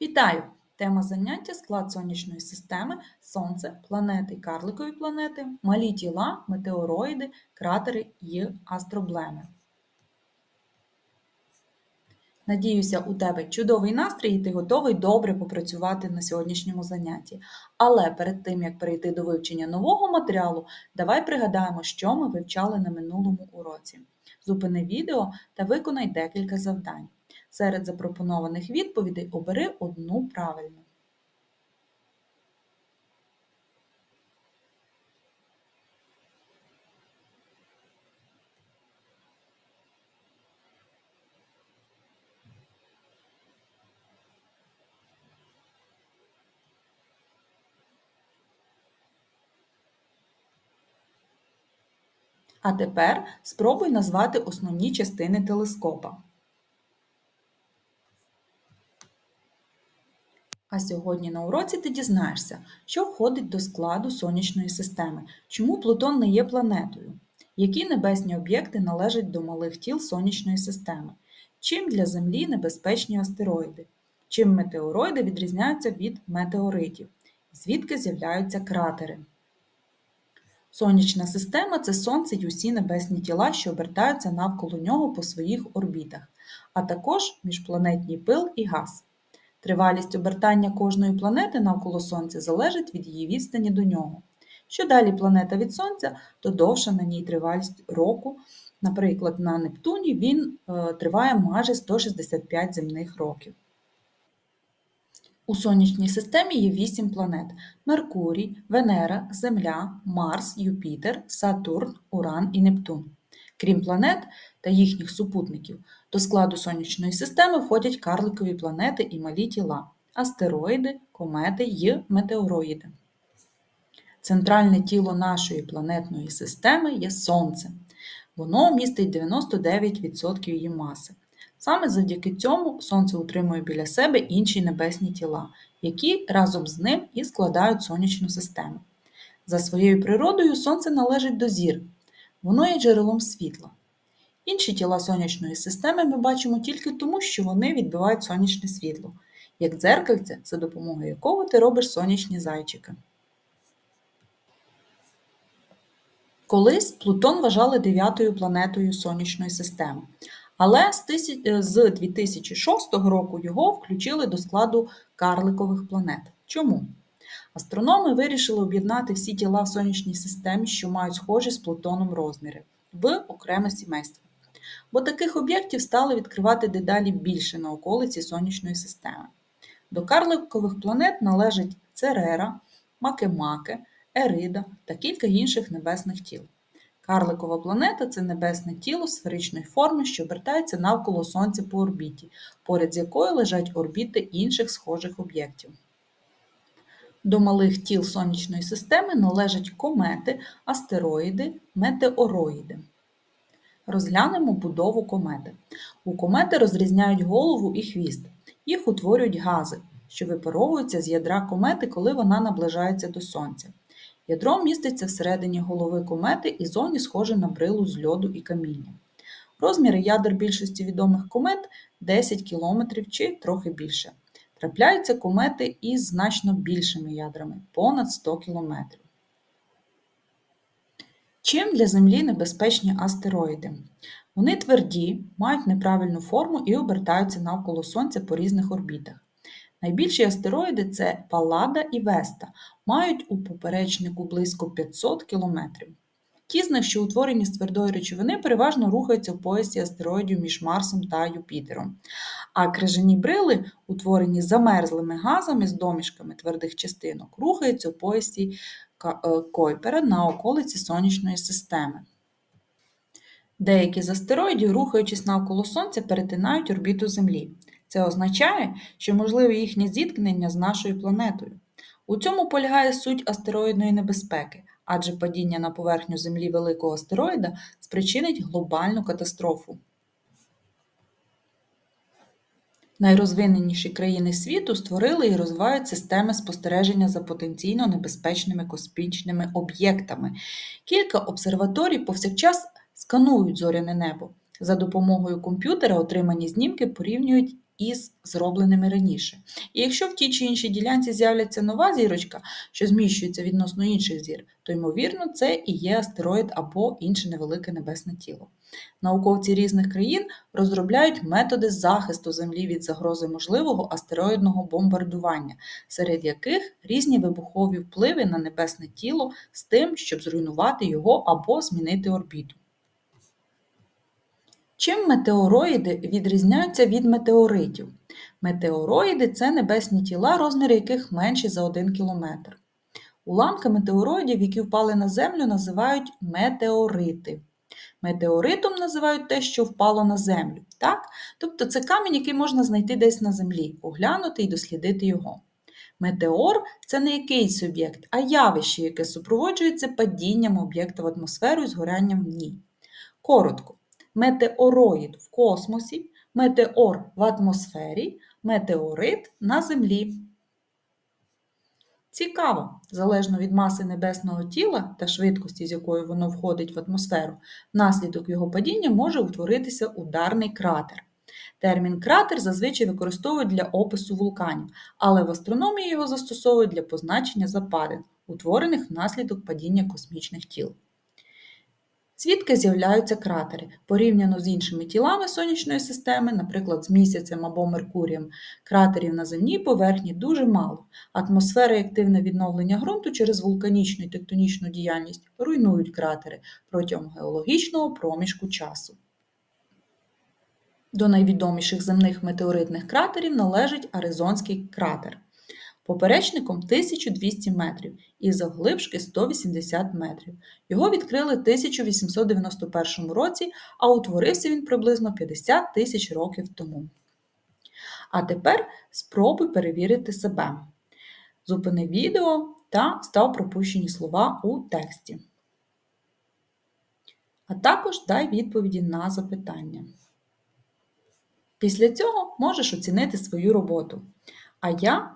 Вітаю! Тема заняття склад сонячної системи, Сонце, планети, карликові планети, малі тіла, метеороїди, кратери і астроблеми. Надіюся, у тебе чудовий настрій і ти готовий добре попрацювати на сьогоднішньому занятті. Але перед тим, як перейти до вивчення нового матеріалу, давай пригадаємо, що ми вивчали на минулому уроці. Зупини відео та виконай декілька завдань. Серед запропонованих відповідей обери одну правильну. А тепер спробуй назвати основні частини телескопа. А сьогодні на уроці ти дізнаєшся, що входить до складу сонячної системи, чому Плутон не є планетою, які небесні об'єкти належать до малих тіл сонячної системи, чим для Землі небезпечні астероїди, чим метеороїди відрізняються від метеоритів, звідки з'являються кратери. Сонячна система це Сонце й усі небесні тіла, що обертаються навколо нього по своїх орбітах, а також міжпланетній пил і газ. Тривалість обертання кожної планети навколо Сонця залежить від її відстані до нього. Що далі планета від Сонця, то довша на ній тривалість року. Наприклад, на Нептуні він е, триває майже 165 земних років. У сонячній системі є вісім планет: Меркурій, Венера, Земля, Марс, Юпітер, Сатурн, Уран і Нептун. Крім планет та їхніх супутників, до складу сонячної системи входять карликові планети і малі тіла, астероїди, комети й метеороїди. Центральне тіло нашої планетної системи є Сонце. Воно містить 99% її маси. Саме завдяки цьому Сонце утримує біля себе інші небесні тіла, які разом з ним і складають сонячну систему. За своєю природою Сонце належить до зір, воно є джерелом світла. Інші тіла сонячної системи ми бачимо тільки тому, що вони відбивають сонячне світло, як дзеркальце, за допомогою якого ти робиш сонячні зайчики. Колись Плутон вважали дев'ятою планетою сонячної системи, але з 2006 року його включили до складу карликових планет. Чому? Астрономи вирішили об'єднати всі тіла в сонячній системі, що мають схожі з Плутоном розміри, в окреме сімейство. Бо таких об'єктів стали відкривати дедалі більше на околиці сонячної системи. До карликових планет належать Церера, Макемаке, Ерида та кілька інших небесних тіл. Карликова планета це небесне тіло сферичної форми, що обертається навколо Сонця по орбіті, поряд з якою лежать орбіти інших схожих об'єктів. До малих тіл сонячної системи належать комети, астероїди, метеороїди. Розглянемо будову комети. У комети розрізняють голову і хвіст. Їх утворюють гази, що випаровуються з ядра комети, коли вона наближається до Сонця. Ядро міститься всередині голови комети і зовні схоже на брилу з льоду і каміння. Розміри ядер більшості відомих комет 10 км чи трохи більше. Трапляються комети із значно більшими ядрами понад 100 км. Чим для Землі небезпечні астероїди? Вони тверді, мають неправильну форму і обертаються навколо Сонця по різних орбітах. Найбільші астероїди це Паллада і Веста, мають у поперечнику близько 500 км. Ті що утворені з твердої речовини, переважно рухаються в поясі астероїдів між Марсом та Юпітером. А крижані брили, утворені замерзлими газами з домішками твердих частинок, рухаються в поясі е, Койпера на околиці Сонячної системи. Деякі з астероїдів, рухаючись навколо Сонця, перетинають орбіту Землі. Це означає, що можливе їхнє зіткнення з нашою планетою. У цьому полягає суть астероїдної небезпеки, адже падіння на поверхню Землі великого астероїда спричинить глобальну катастрофу. Найрозвиненіші країни світу створили і розвивають системи спостереження за потенційно небезпечними космічними об'єктами. Кілька обсерваторій повсякчас сканують зоряне небо. За допомогою комп'ютера отримані знімки порівнюють із зробленими раніше. І якщо в тій чи іншій ділянці з'являться нова зірочка, що зміщується відносно інших зір, то, ймовірно, це і є астероїд або інше невелике небесне тіло. Науковці різних країн розробляють методи захисту Землі від загрози можливого астероїдного бомбардування, серед яких різні вибухові впливи на небесне тіло з тим, щоб зруйнувати його або змінити орбіту. Чим метеороїди відрізняються від метеоритів? Метеороїди це небесні тіла, розміри яких менші за 1 кілометр. Уламки метеороїдів, які впали на Землю, називають метеорити. Метеоритом називають те, що впало на землю. Так? Тобто це камінь, який можна знайти десь на землі, оглянути і дослідити його. Метеор це не якийсь об'єкт, а явище, яке супроводжується падінням об'єкта в атмосферу і згорянням в ній. Коротко, метеороїд в космосі, метеор в атмосфері, метеорит на землі. Цікаво, залежно від маси небесного тіла та швидкості, з якою воно входить в атмосферу, внаслідок його падіння може утворитися ударний кратер. Термін кратер зазвичай використовують для опису вулканів, але в астрономії його застосовують для позначення западин, утворених внаслідок падіння космічних тіл. Звідки з'являються кратери? Порівняно з іншими тілами сонячної системи, наприклад, з місяцем або Меркурієм, кратерів на земній поверхні дуже мало. Атмосфера і активне відновлення ґрунту через вулканічну і тектонічну діяльність руйнують кратери протягом геологічного проміжку часу. До найвідоміших земних метеоритних кратерів належить Аризонський кратер. Поперечником 1200 метрів і завглибшки 180 метрів. Його відкрили в 1891 році, а утворився він приблизно 50 тисяч років тому. А тепер спробуй перевірити себе. Зупини відео та став пропущені слова у тексті. А також дай відповіді на запитання. Після цього можеш оцінити свою роботу. А я